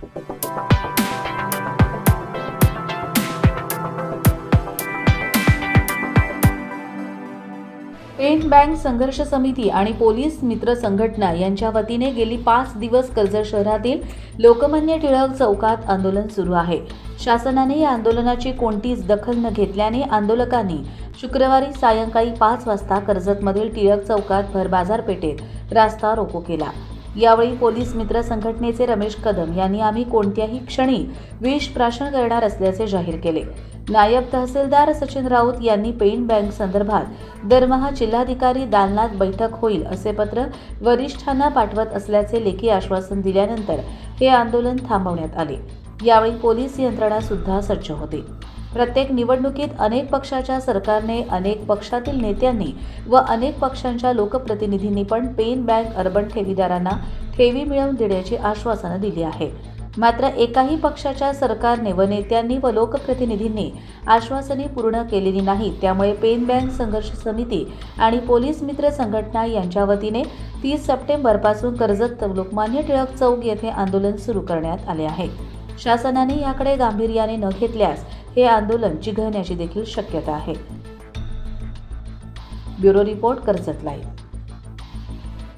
Paint bank संघर्ष समिती आणि पोलीस मित्र संघटना यांच्या वतीने गेली पाच दिवस कर्जत शहरातील लोकमान्य टिळक चौकात आंदोलन सुरू आहे. शासनाने या आंदोलनाची कोणतीच दखल न घेतल्याने आंदोलकांनी शुक्रवारी सायंकाळी पाच वाजता कर्जतमधील टिळक चौकात भर बाजारपेठेत रास्ता रोको केला. यावेळी पोलीस मित्र संघटनेचे रमेश कदम यांनी आम्ही कोणत्याही क्षणी विष प्राशन करणार असल्याचे जाहीर केले. नायब तहसीलदार सचिन राऊत यांनी पेन बँक संदर्भात दरमहा जिल्हाधिकारी दालनात बैठक होईल असे पत्र वरिष्ठांना पाठवत असल्याचे लेखी आश्वासन दिल्यानंतर हे आंदोलन थांबवण्यात आले. यावेळी पोलीस यंत्रणा सुद्धा सज्ज होती. प्रत्येक निवडणुकीत अनेक पक्षाच्या सरकारने अनेक पक्षातील नेत्यांनी व अनेक पक्षांच्या लोकप्रतिनिधींनी पण पेन बँक अर्बन ठेवीदारांना ठेवी मिळवून देण्याची आश्वासनं दिली आहे. मात्र एकाही पक्षाच्या सरकारने व नेत्यांनी व लोकप्रतिनिधींनी आश्वासने पूर्ण केलेली नाहीत त्यामुळे पेन बँक संघर्ष समिती आणि पोलीस मित्र संघटना यांच्या वतीने तीस सप्टेंबरपासून कर्जत लोकमान्य टिळक चौक येथे आंदोलन सुरू करण्यात आले आहे. शासनाने याकडे गांभीर्याने न घेतल्यास हे आंदोलन चिघळण्याची देखील शक्यता आहे. Bureau report Karjat live.